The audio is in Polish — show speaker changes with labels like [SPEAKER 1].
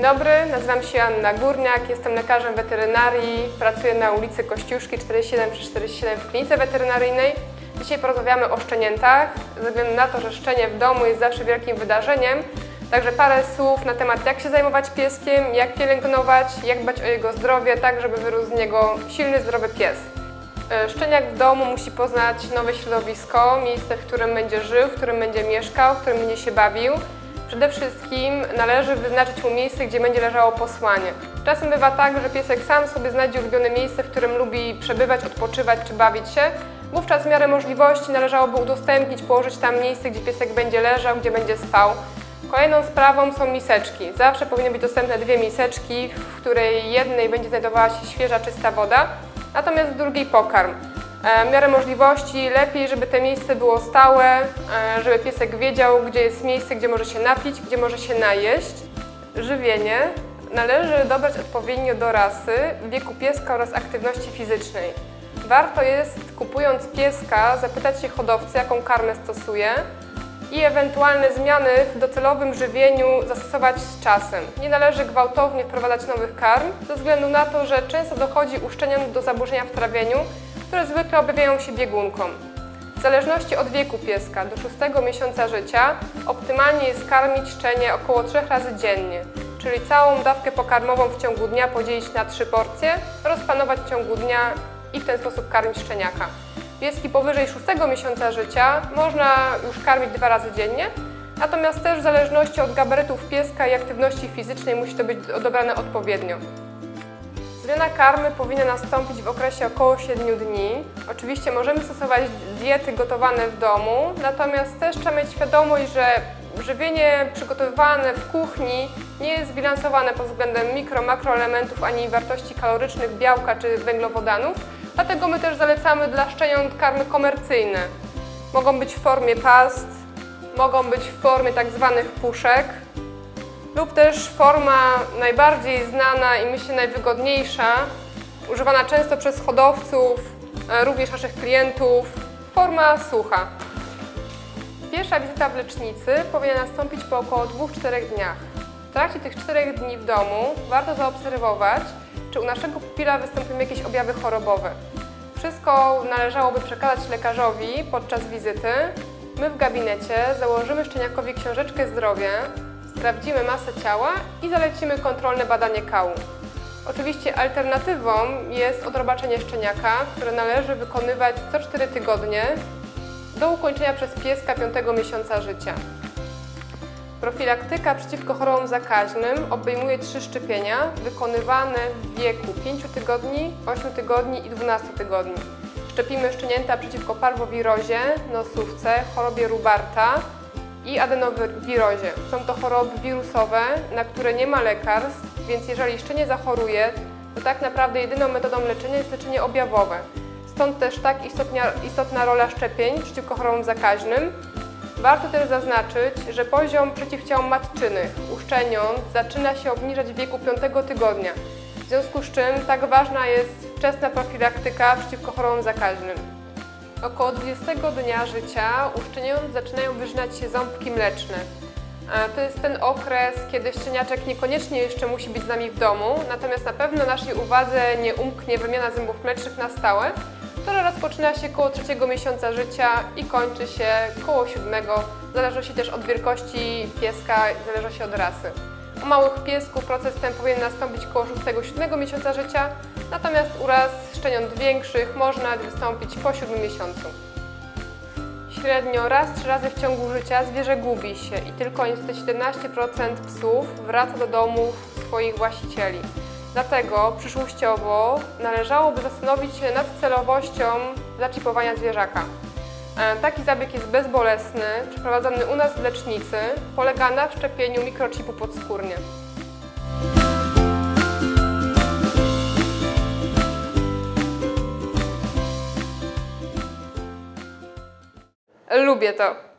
[SPEAKER 1] dobry, nazywam się Anna Górniak, jestem lekarzem weterynarii, pracuję na ulicy Kościuszki 47 przy 47 w klinice weterynaryjnej. Dzisiaj porozmawiamy o szczeniętach, ze względu na to, że szczenie w domu jest zawsze wielkim wydarzeniem. Także parę słów na temat jak się zajmować pieskiem, jak pielęgnować, jak dbać o jego zdrowie, tak żeby wyrósł z niego silny, zdrowy pies. E, Szczeniak w domu musi poznać nowe środowisko, miejsce, w którym będzie żył, w którym będzie mieszkał, w którym będzie się bawił. Przede wszystkim należy wyznaczyć mu miejsce, gdzie będzie leżało posłanie. Czasem bywa tak, że piesek sam sobie znajdzie ulubione miejsce, w którym lubi przebywać, odpoczywać czy bawić się. Wówczas w miarę możliwości należałoby udostępnić, położyć tam miejsce, gdzie piesek będzie leżał, gdzie będzie spał. Kolejną sprawą są miseczki. Zawsze powinny być dostępne dwie miseczki, w której jednej będzie znajdowała się świeża, czysta woda, natomiast w drugiej pokarm. E, W miarę możliwości lepiej, żeby to miejsce było stałe, e, żeby piesek wiedział, gdzie jest miejsce, gdzie może się napić, gdzie może się najeść. Żywienie należy dobrać odpowiednio do rasy, wieku pieska oraz aktywności fizycznej. Warto jest, kupując pieska, zapytać się hodowcy, jaką karmę stosuje i ewentualne zmiany w docelowym żywieniu zastosować z czasem. Nie należy gwałtownie wprowadzać nowych karm, ze względu na to, że często dochodzi u do zaburzenia w trawieniu, które zwykle objawiają się biegunką. W zależności od wieku pieska do 6 miesiąca życia optymalnie jest karmić szczenie około 3 razy dziennie, czyli całą dawkę pokarmową w ciągu dnia podzielić na 3 porcje, rozplanować w ciągu dnia i w ten sposób karmić szczeniaka. Pieski powyżej 6 miesiąca życia można już karmić dwa razy dziennie, natomiast też w zależności od gabarytów pieska i aktywności fizycznej musi to być dobrane odpowiednio. Zmiana karmy powinna nastąpić w okresie około 7 dni. Oczywiście możemy stosować diety gotowane w domu, natomiast też trzeba mieć świadomość, że żywienie przygotowywane w kuchni nie jest zbilansowane pod względem mikro, makroelementów ani wartości kalorycznych, białka czy węglowodanów. Dlatego my też zalecamy dla szczeniąt karmy komercyjne. Mogą być w formie past, mogą być w formie tak zwanych puszek, lub też forma najbardziej znana i myślę najwygodniejsza, używana często przez hodowców, e, również naszych klientów, forma sucha. Pierwsza wizyta w lecznicy powinna nastąpić po około 2-4 dniach. W trakcie tych 4 dni w domu warto zaobserwować, czy u naszego pupila występują jakieś objawy chorobowe. Wszystko należałoby przekazać lekarzowi podczas wizyty. My w gabinecie założymy szczeniakowi książeczkę zdrowia, sprawdzimy masę ciała i zalecimy kontrolne badanie kału. Oczywiście alternatywą jest odrobaczenie szczeniaka, które należy wykonywać co 4 tygodnie do ukończenia przez pieska 5 miesiąca życia. Profilaktyka przeciwko chorobom zakaźnym obejmuje trzy szczepienia wykonywane w wieku 5 tygodni, 8 tygodni i 12 tygodni. Szczepimy szczenięta przeciwko parwowirozie, nosówce, chorobie Rubarta i adenowirozie. Są to choroby wirusowe, na które nie ma lekarstw, więc jeżeli szczenie zachoruje, to tak naprawdę jedyną metodą leczenia jest leczenie objawowe. Stąd też tak istotnia, istotna rola szczepień przeciwko chorobom zakaźnym. Warto też zaznaczyć, że poziom przeciwciał matczynych u szczeniąt zaczyna się obniżać w wieku 5 tygodnia. W związku z czym tak ważna jest wczesna profilaktyka przeciwko chorobom zakaźnym. Około 20 dnia życia u szczeniąt zaczynają wyrzynać się ząbki mleczne. E, To jest ten okres, kiedy szczeniaczek niekoniecznie jeszcze musi być z nami w domu, natomiast na pewno naszej uwadze nie umknie wymiana zębów mlecznych na stałe, która rozpoczyna się koło trzeciego miesiąca życia i kończy się koło siódmego, w zależności też od wielkości pieska, w zależności od rasy. U małych piesków proces ten powinien nastąpić koło 6-7 miesiąca życia, natomiast u ras szczeniąt większych może nawet wystąpić po 7 miesiącu. Średnio raz, trzy razy w ciągu życia zwierzę gubi się i tylko niestety 17% psów wraca do domów swoich właścicieli. Dlatego przyszłościowo należałoby zastanowić się nad celowością zaczipowania zwierzaka. E, Taki zabieg jest bezbolesny, przeprowadzony u nas w lecznicy, polega na wszczepieniu mikrochipu podskórnie. Lubię to.